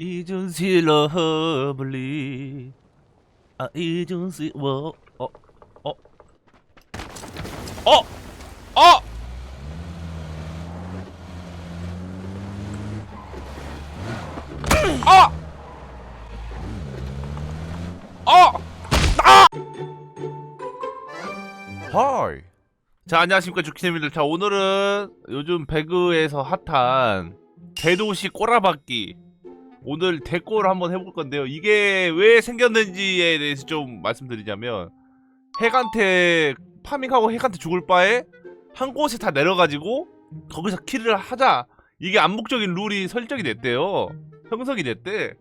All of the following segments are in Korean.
이준씨 러블리 아 이준씨 뭐 어? 어? 어? 어? 아! 아! 아! 하이 자 안녕하십니까 주키님들 자 오늘은 요즘 배그에서 핫한 대도시 꼬라박기 오늘 대꼬를 한번 해볼 건데요. 이게 왜 생겼는지에 대해서 좀 말씀드리자면 핵한테 파밍하고 핵한테 죽을 바에 한 곳에 다 내려가지고 거기서 킬을 하자. 이게 암묵적인 룰이 설정이 됐대요. 형성이 됐대.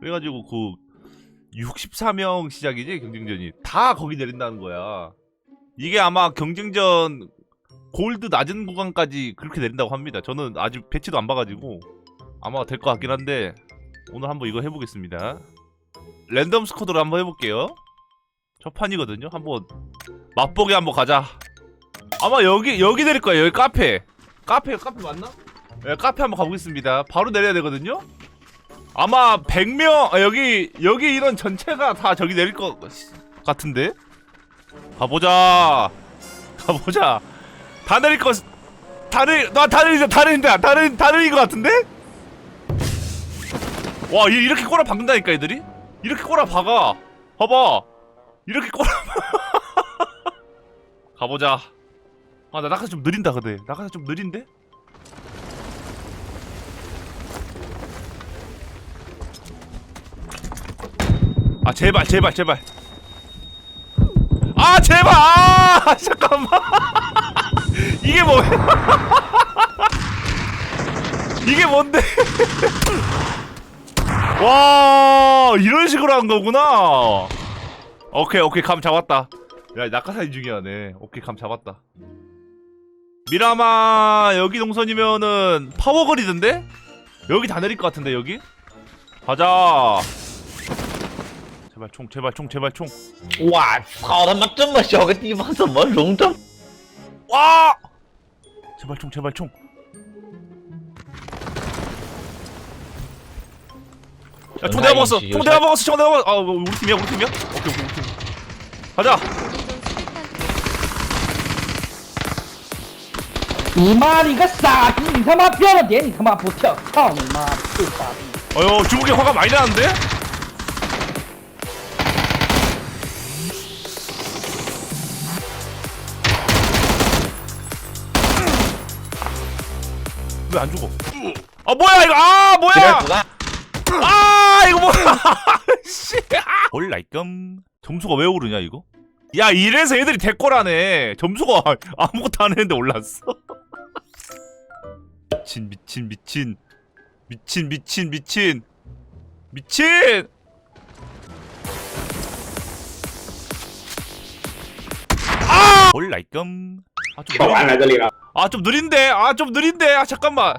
그래가지고 그 64명 시작이지 경쟁전이. 다 거기 내린다는 거야. 이게 아마 경쟁전 골드 낮은 구간까지 그렇게 내린다고 합니다. 저는 아직 배치도 안 봐가지고 아마 될 것 같긴 한데 오늘 한번 이거 해보겠습니다. 랜덤 스쿼드로 한번 해볼게요. 첫 판이거든요. 한번 맛보기 한번 가자. 아마 여기 여기 내릴 거예요. 여기 카페. 카페 카페 맞나? 네, 카페 한번 가보겠습니다. 바로 내려야 되거든요. 아마 100명 아, 여기 여기 이런 전체가 다 저기 내릴 것 같은데. 가보자. 가보자. 다 내릴 것, 다 내릴, 나다 내린다, 다 내린다, 다 내린, 다 내린 것 같은데? 와, 이- 이렇게 꼬라 박는다니까, 애들이? 이렇게 꼬라 박아. 봐봐. 이렇게 꼬라. 가보자. 아, 나 낙하 좀 느린다, 근데. 낙하 좀 느린데? 아, 제발, 제발, 제발. 아 제발 아 잠깐만 이게 뭐야 이게 뭔데 와 이런 식으로 한 거구나 오케이 오케이 감 잡았다 야 낙하사진 중요하네 오케이 감 잡았다 미라마 여기 동선이면은 파워거리던데 여기 다 내릴 것 같은데 여기 가자 제발 총 제발 총 제발 총 我操他妈这么小个地方怎么容这么 와! 제발 총, 제발 총. 야, 총 내가 먹었어. 총 내가 먹었어. 총 내가 먹었어. 아, 뭐, 우리 팀이야, 우리 팀이야? 오케이, 오케이, 우리 팀. 가자. 你妈你个傻逼！你他妈标了点，你他妈不跳，操你妈！臭傻逼！ 어휴, 중국에 화가 많이 나는데? 왜 안 죽어? 아, 뭐야, 이거! 아, 这 뭐야! 씨. 헐라이끔. 점수가 왜 오르냐 이거? 야 이래서 애들이 대꼬라네. 점수가 아무것도 안 했는데 올랐어. 미친 미친 미친 미친 미친 미친 미친. 아! 라이껌아좀 어, 아, 느린데. 아, 좀 느린데. 아, 잠깐만.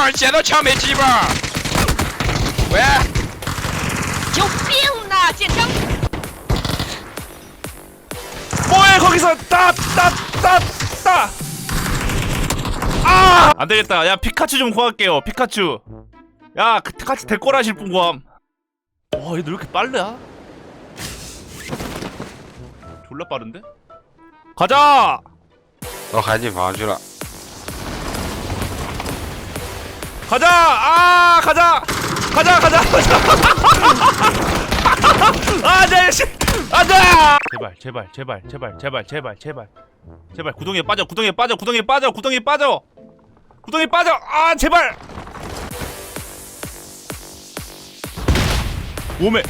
棒，捡到枪没击棒。喂，有病呢！建章， 뭐해 거기서 따따따따 아 안되겠다 야 피카츄 좀 구할게요 피카츄 야 그 피카츄 데꼬라 하실 분 구함 와 얘들 왜 이렇게 빨라 졸라 빠른데 가자 到海景房去了。 가자! 아, 가자! 가자, 가자, 가자! 아, 내 씨! 안 돼! 제발, 제발, 제발, 제발, 제발, 제발, 제발. 제발, 구덩이에 빠져, 구덩이에 빠져, 구덩이에 빠져, 구덩이에 빠져! 구덩이에 빠져! 아, 제발! 오메!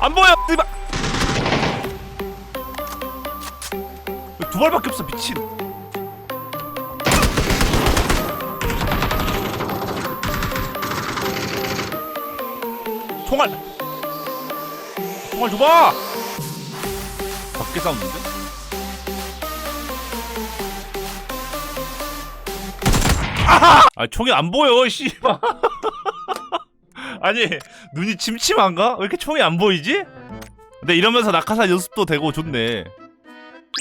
안 보여. 두 발밖에 없어 미친. 총알. 총알 줘봐. 밖에 싸우는데? 아하! 아 총이 안 보여 씨발. 아니 눈이 침침한가? 왜 이렇게 총이 안 보이지? 근데 이러면서 낙하산 연습도 되고 좋네.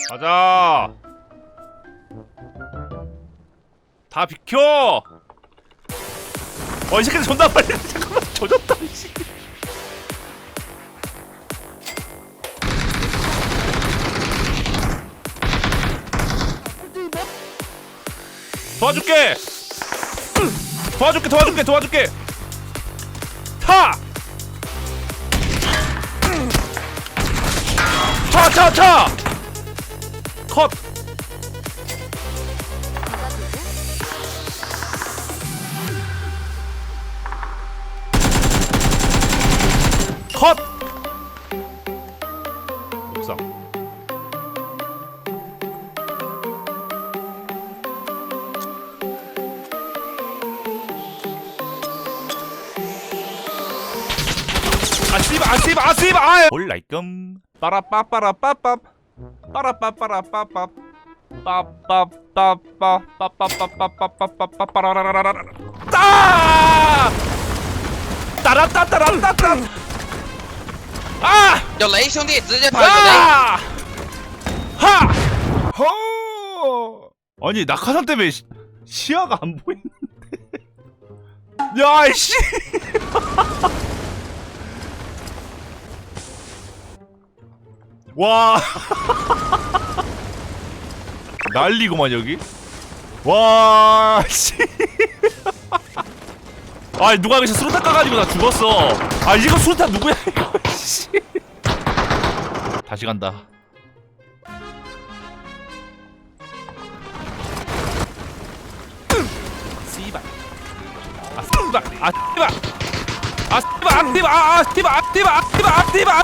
가자. 다 비켜! 어이 새끼들 존나 빨리 잠깐만 조졌다 씨 도와줄게! 도와줄게 도와줄게 도와줄게 타! 차, 차, 차! 컷! 컷! 씨발 아 올라이끔 빠라빠빠라빠빠 빠라빠빠라빠빠 빠빠빠빠빠빠빠빠빠빠빠빠빠라라라라라 따 따라따따라따따 아 有雷，兄弟，直接跑有雷。 아! 하! 허! 아니 낙하산 때문에 시, 시야가 안 보이는데. 야, 씨. 와. 난리구만 여기. 와, 씨. 아, 누가 여기서 수류탄 까가지고 나 죽었어. 아, 이거 수류탄 누구야? 씨. 다시 간다. 아. 아 씨발. 아 씨발. 아 씨발. 아 씨발. 아 씨발. 아 씨발. 아 씨발.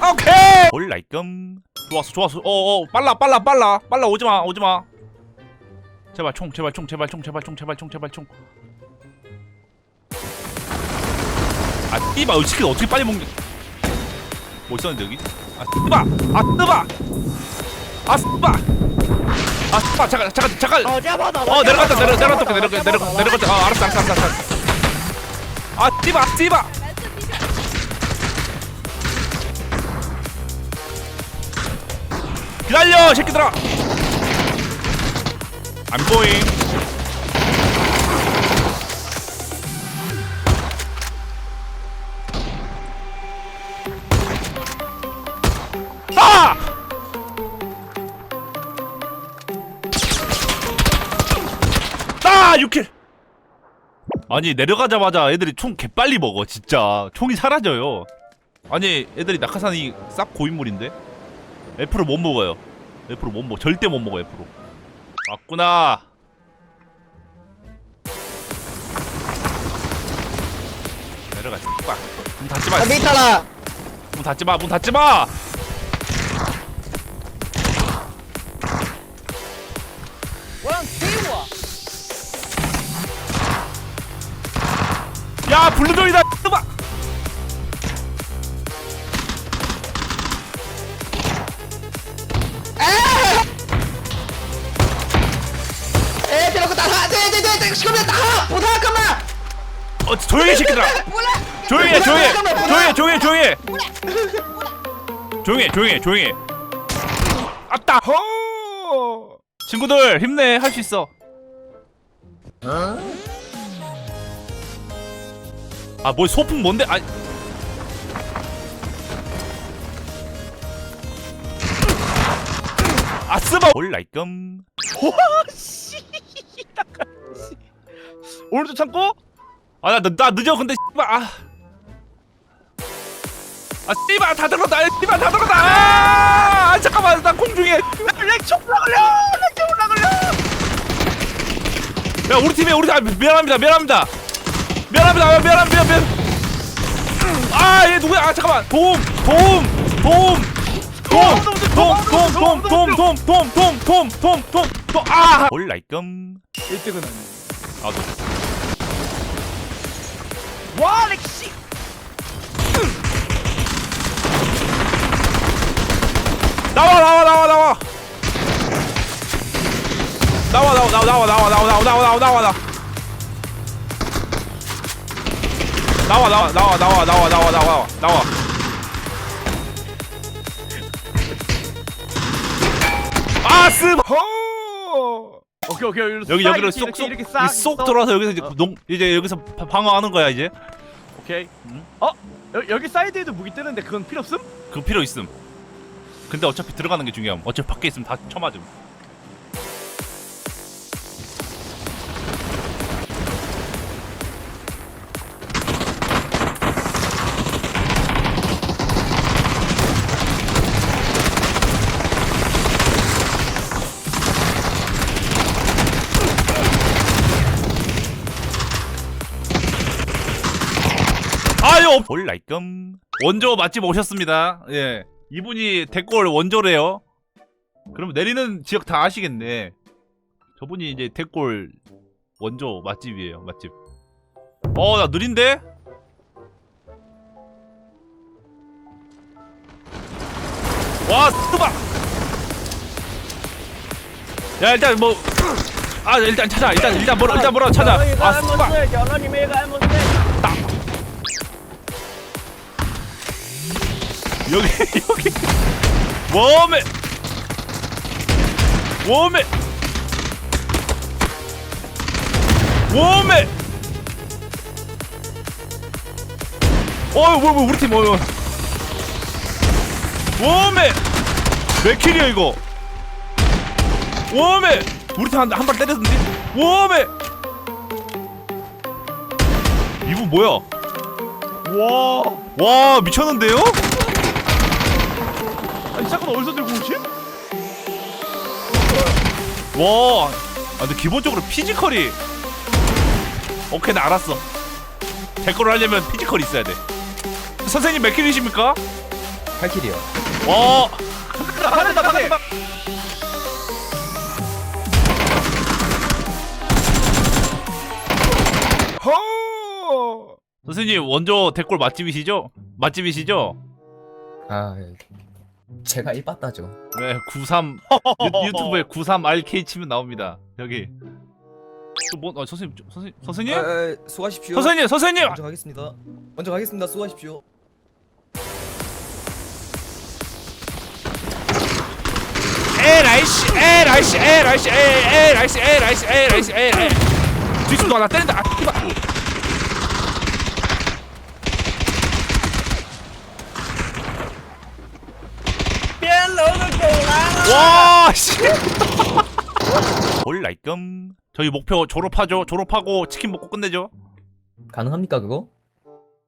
아, 오케이. 올라이끔. 좋았어. 좋았어. 어, 어. 빨라. 빨라. 빨라. 빨라. 오지 마. 오지 마. 제발 총. 제발 총. 제발 총. 제발 총. 제발 총. 제발 총. 아 씨발. 이 치킨 어떻게 빨리 먹냐? 뭐 있었는데 여기? 아 뜨바! 아 뜨바! 아 뜨바! 아 뜨바! 잠깐 잠깐 잠깐! 어 내려갔다 내려 내려갔다 내려갔다 내려갔다 내려갔다 아 알았어 알았어 알았어 아 띠바 띠바! 기다려 새끼들아! 안 보임 아! 아! 6킬! 아니 내려가자마자 애들이 총 개빨리 먹어 진짜 총이 사라져요 아니 애들이 낙하산이 싹 고인물인데 애플을 못 먹어요. 애플을 못 먹어. 절대 못 먹어, 애플로. 맞구나. 내려가지. 문 닫지 마. 여기 있잖아. 문 닫지 마. 문 닫지 마. 야, 블루종이다. 시끄럽다 나가 못 잠깐만 어 조용히 시끄러 몰라 조용히 조용히 조용히 조용히 조용히 조용히 조용히 조용히 아따 허 친구들 힘내 할 수 있어. 아, 뭐 소풍 뭔데? 아. 아쓰바 올라이끔. 와 씨. 오늘도 참고 아나 나 늦어 근데 씨발 아. 아 씨발 다 들었다 아, 씨발 다 들었다 아, 아 잠깐만 나 공중에 렉총 올라걸려 렉총 올라걸려 야 우리 팀에 우리 아, 미안합니다 미안합니다 미안합니다 미안합니다 미안 아얘 누구야 아 잠깐만 도움 도움 도움 도움 도움 도움 도움 도움 도움 도움 도움 도움 도움 도움 도아 올라이끔 1등은 아니. 아 我勒个去！打我！打我！打我！打我！打我！打我！打我！打我！打我！打我！打我！打我！打我！打我！打我！打我！打我！打我！打我！打死我！ 오케이 오케이. 여기로 여기 싹 여기로 이렇게, 쏙쏙 이렇게 싹 쏙. 들어와서 여기서 이제 농 이제 여기서 바- 방어하는 거야 이제? 오케이. 어? 여, 여기 사이드에도 무기 뜨는데 그건 필요 없음? 그 필요 있음. 근데 어차피 들어가는 게 중요함. 어차피 밖에 있으면 다 쳐맞음 아유 볼라이끔 원조 맛집 오셨습니다. 예. 이분이 대골 원조래요. 그럼 내리는 지역 다 아시겠네. 저분이 이제 대골 원조 맛집이에요 맛집. 어 나 느린데? 와 스바! 야 일단 뭐 아 일단 찾아. 일단 일단 뭐라 일단 뭐라 찾아. 아 스바 여기 여기. 웜에. 웜에. 웜에. 어이 뭐, 뭐 우리 팀 뭐, 웜에. 몇 킬이야 이거? 웜에. 우리 팀한한발 때렸는데? 웜에. 이분 뭐야? 와. 와 미쳤는데요? 잠깐 어디서 들고 오지? 와, 아, 근데 기본적으로 피지컬이 오케이 나 알았어. 대꾸를 하려면 피지컬이 있어야 돼. 선생님 몇 킬이십니까? 8킬이요. 와, 하늘다 하늘 선생님 원조 대골 맛집이시죠? 맛집이시죠? 아, 제가 일빠따죠. 네, 93 유, 유튜브에 93RK 치면 나옵니다. 여기 또뭐 어, 선생님 저- 선생님 선생님 아, 아, 수고하십시오. 선생님 선생님 먼저 가겠습니다. 먼저 가겠습니다. 수고하십시오. 에라이씨 에라이씨 에라이씨 에라이씨 에라이씨 에라이씨 에라이씨 뒤집어 나 때린다 아, 이봐. 와 씨. 올라이끔 저희 목표 졸업하죠 졸업하고 치킨 먹고 끝내죠 가능합니까 그거?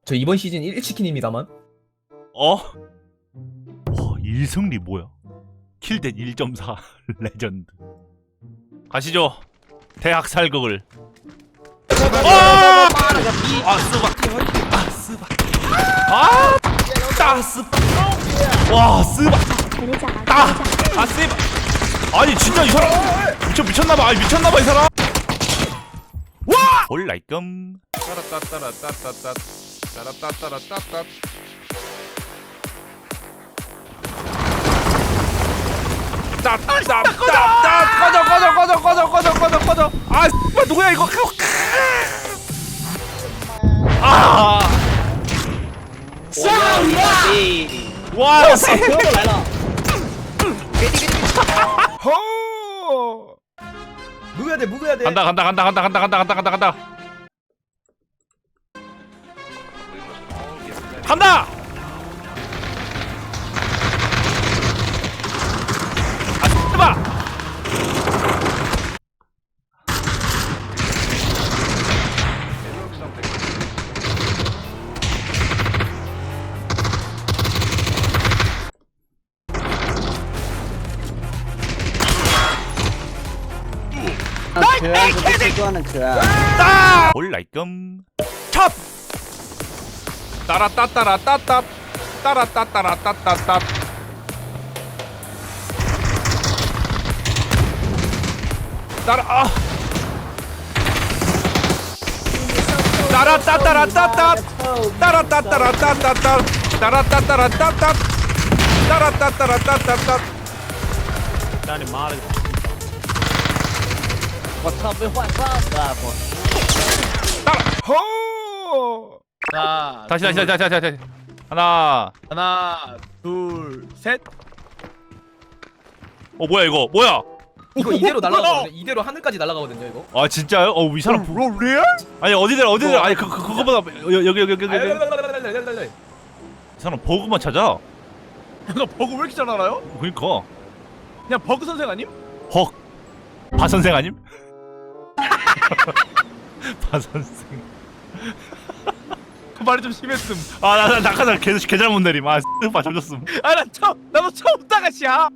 저 이번 시즌 1치킨입니다만. 어? 와 1승리 뭐야 킬댓 1.4 레전드 가시죠 대학 살극을 아! 아 스박 아 스박 아! 따 스박 와 스박 따! 아 스박 아니 진짜 이 사람. 미쳐 미쳤나봐. 아니 미쳤나봐 이 사람. 와! 올라이끔. 따라따따라따따따 따라따따라따따 따 따따따 꺼져 꺼져 꺼져 꺼져 꺼져 꺼져 꺼져 아 X발, 누구야 이거 아 와, 씨. 묵어야 돼, 묵어야 돼. 간다 간다 간다 간다 간다 간다 간다 간다 간다 간다 아 따 올라이끔 찹 따라 따따라 따따. 따라 따따라 따따따. 따라 아. 따라 따따라 따따. 따라 따따라 따따따 따라따따라 따따. 따라 따따라 따따 나는 말을 我操，被换上了！我 허! 하나 다시 다시 다시 다시 다시 하나 하나 둘셋 어 뭐야 이거 뭐야 이거 이대로 날라가거든요. 이대로 하늘까지 날라가거든요. 이거. 아 진짜요? 어이 사람 불러 레알? 아니 어디들 어디들 아니 그, 그 어. 그거보다 여, 여기 여기 여기 여기 여기. 아, 이 사람 버그만 찾아 너 버그 왜 이렇게 잘 알아요? 그니까 그냥 버그 선생 아님? 헉 바선생 아님? 바 선생 그 말이 좀 심했음. 아나나 낙하산 개, 개 잘못 내림. 아바 조졌음. 아나 처음 나도 처음 따가시야.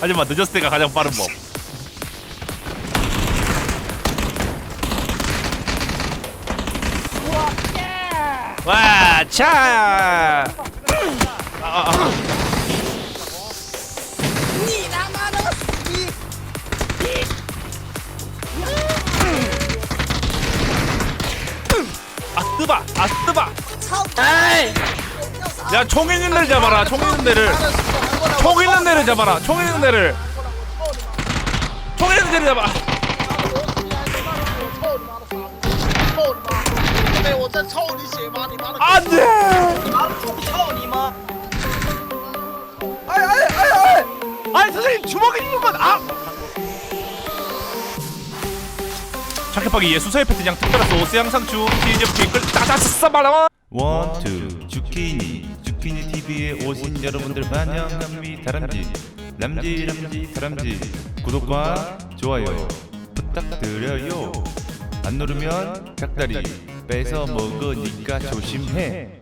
하지만 늦었을 때가 가장 빠른 법. 와, 차! 아, 아, 아. 아 뜨바, 아 뜨바. 야, 총 있는 데를 잡아라. 총 있는 데를. 총 있는 데를 잡아라. 총 있는 데를. 총 있는 데를 잡아. 对，我在臭你血吗？你妈的！ 안 돼. 操你妈！ 아니 선생님 주먹이 있는 건아 착해파기 예수사의 패트장 특별한 소스 양상추 치즈 피클 따다스 말라 원투 주키니. 주키니 TV에 오신 여러분들 환영합니다. 다람쥐 람쥐 람쥐 다람쥐 구독과 좋아요 부탁드려요. 안 누르면 닭다리 뺏어 먹으니까 조심해